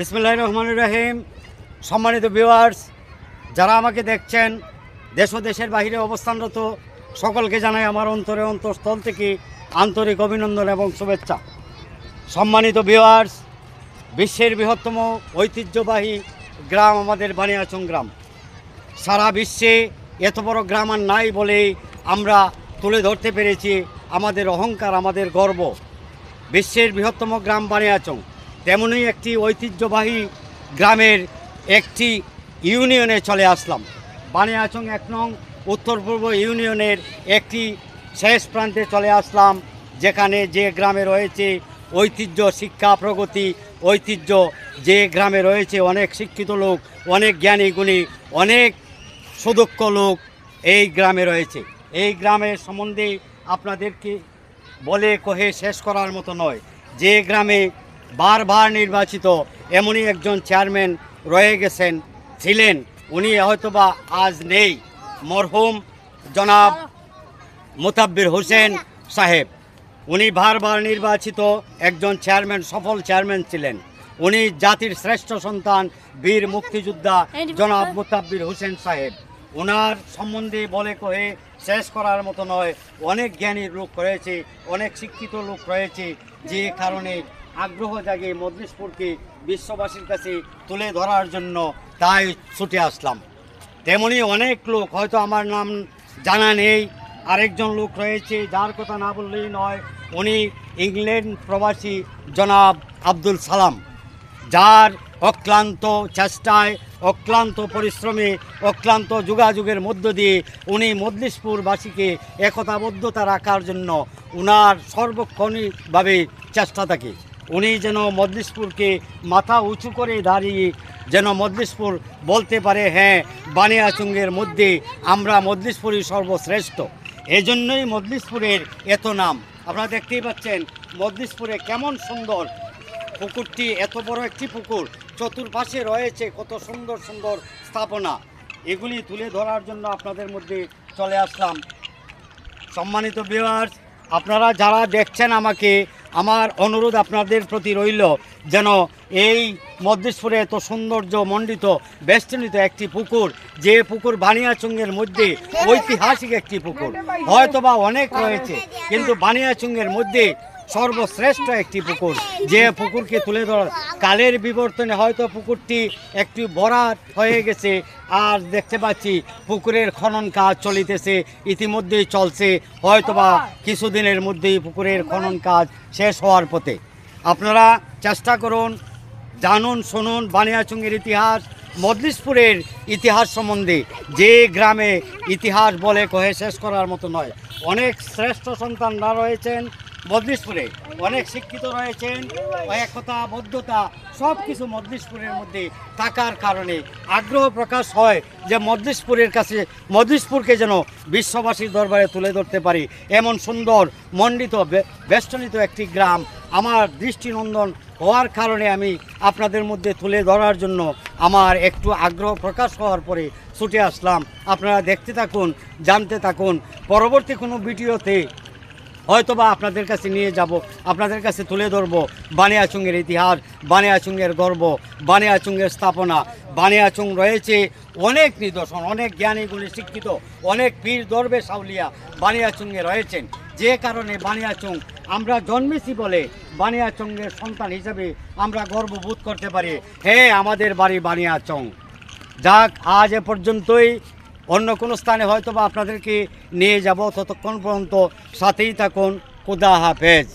বিসমুল্লাহ রহমান রাহিম। সম্মানিত ভিউয়ার্স যারা আমাকে দেখছেন, দেশ ও দেশের বাহিরে অবস্থানরত, সকলকে জানাই আমার অন্তরে অন্তঃস্থল থেকে আন্তরিক অভিনন্দন এবং শুভেচ্ছা। সম্মানিত ভিউয়ার্স বিশ্বের বৃহত্তম ঐতিহ্যবাহী গ্রাম আমাদের বানিয়াচং গ্রাম। সারা বিশ্বে এত বড় গ্রাম আর নাই বলেই আমরা তুলে ধরতে পেরেছি আমাদের অহংকার, আমাদের গর্ব। বিশ্বের বৃহত্তম গ্রাম বানিয়াচং। তেমনই একটি ঐতিহ্যবাহী গ্রামের একটি ইউনিয়নে চলে আসলাম। বানিয়াচং এক নং উত্তর পূর্ব ইউনিয়নের একটি শেষ প্রান্তে চলে আসলাম, যেখানে যে গ্রামে রয়েছে ঐতিহ্য, শিক্ষা, প্রগতি, ঐতিহ্য, যে গ্রামে রয়েছে অনেক শিক্ষিত লোক, অনেক জ্ঞানী গুণী, অনেক সুদক্ষ লোক এই গ্রামে রয়েছে। এই গ্রামের সম্বন্ধে আপনাদেরকে বলে কহে শেষ করার মতো নয়। যে গ্রামে বারবার নির্বাচিত, এমনই একজন চেয়ারম্যান রয়ে গেছেন, ছিলেন। উনি হয়তোবা আজ নেই। মরহুম জনাব মোতাব্বির হোসেন সাহেব। উনি বারবার নির্বাচিত একজন চেয়ারম্যান, সফল চেয়ারম্যান ছিলেন। উনি জাতির শ্রেষ্ঠ সন্তান, বীর মুক্তিযোদ্ধা জনাব মোতাব্বির হোসেন সাহেব। ওনার সম্বন্ধে বলে কহে শেষ করার মতো নয়। অনেক জ্ঞানী লোক রয়েছে, অনেক শিক্ষিত লোক রয়েছে, যে কারণে আগ্রহ জাগে মজলিশপুরকে বিশ্ববাসীর কাছে তুলে ধরার জন্য তাই ছুটে আসলাম। তেমনি অনেক লোক, হয়তো আমার নাম জানা নেই, আরেকজন লোক রয়েছে, যার কথা না বললেই নয়, উনি ইংল্যান্ড প্রবাসী জনাব আব্দুল সালাম, যার অক্লান্ত চেষ্টায়, অক্লান্ত পরিশ্রমে, অক্লান্ত যোগাযোগের মধ্য দিয়ে উনি মদলিশপুরবাসীকে একতাবদ্ধতা রাখার জন্য উনার সর্বক্ষণিকভাবে চেষ্টা থাকে। উনি যেন মদলিশপুরকে মাথা উঁচু করে দাঁড়িয়ে যেন মদলিশপুর বলতে পারে হ্যাঁ বানিয়াচুঙ্গের মধ্যে আমরা মদলিশপুরই সর্বশ্রেষ্ঠ। এজন্যই মদলিশপুরের এত নাম। আপনারা দেখতেই পাচ্ছেন মদলিশপুরে কেমন সুন্দর পুকুরটি, এত বড় একটি পুকুর। চতুর্পাশে রয়েছে কত সুন্দর সুন্দর স্থাপনা। এগুলি তুলে ধরার জন্য আপনাদের মধ্যে চলে আসলাম। সম্মানিত ভিউয়ার্স আপনারা যারা দেখছেন আমাকে আমার অনুরোধ আপনাদের প্রতি রইল যেন এই মধ্যেশ্বরে এত সৌন্দর্য মণ্ডিত, বেষ্টনীত একটি পুকুর, যে পুকুর বানিয়াচুঙ্গের মধ্যে ঐতিহাসিক একটি পুকুর। হয়তোবা অনেক রয়েছে, কিন্তু বানিয়াচুঙ্গের মধ্যে সর্বশ্রেষ্ঠ একটি পুকুর। যে পুকুরকে তুলে ধরা কালের বিবর্তনে হয়তো পুকুরটি একটি বরাত হয়ে গেছে। আর দেখতে পাচ্ছি পুকুরের খনন কাজ চলিতেছে ইতিমধ্যেই চলছে। হয়তোবা কিছুদিনের মধ্যেই পুকুরের খনন কাজ শেষ হওয়ার পথে। আপনারা চেষ্টা করুন, জানুন, শুনুন বানিয়াচুঙ্গের ইতিহাস মদলিশপুরের ইতিহাস সম্বন্ধে। যে গ্রামে ইতিহাস বলে কহে শেষ করার মতো নয়। অনেক শ্রেষ্ঠ সন্তানরা রয়েছেন মদলিশপুরে অনেক শিক্ষিত রয়েছেন একতা বদ্ধতা সব কিছু মদলিশপুরের মধ্যে থাকার কারণে আগ্রহ প্রকাশ হয় যে মদলিশপুরের কাছে, মদলিশপুরকে যেন বিশ্ববাসীর দরবারে তুলে ধরতে পারি। এমন সুন্দর, মণ্ডিত বেষ্টনীত একটি গ্রাম আমার দৃষ্টিনন্দন হওয়ার কারণে আমি আপনাদের মধ্যে তুলে ধরার জন্য আমার একটু আগ্রহ প্রকাশ হওয়ার পরে ছুটে আসলাম। আপনারা দেখতে থাকুন, জানতে থাকুন। পরবর্তী কোনো ভিডিওতে হয়তোবা আপনাদের কাছে নিয়ে যাব, আপনাদের কাছে তুলে ধরব। বানিয়াচুঙ্গের ইতিহাস বানিয়াচুঙ্গের গর্ব বানিয়াচুঙ্গের স্থাপনা। বানিয়াচুং রয়েছে অনেক নিদর্শন, অনেক জ্ঞানী গুণী শিক্ষিত, অনেক পীর দরবে সাউলিয়া বানিয়াচুঙ্গে রয়েছেন। যে কারণে বানিয়াচুং আমরা জন্মেছি বলে বানিয়াচুঙ্গের সন্তান হিসেবে আমরা গর্ববোধ করতে পারি। হ্যাঁ আমাদের বাড়ি বানিয়াচং যাক, আজ এ পর্যন্তই। অন্য কোনো স্থানে হয়তো বা আপনাদেরকে নিয়ে যাব ততক্ষণ পর্যন্ত সাথেই থাকুন। খুদা হাফেজ।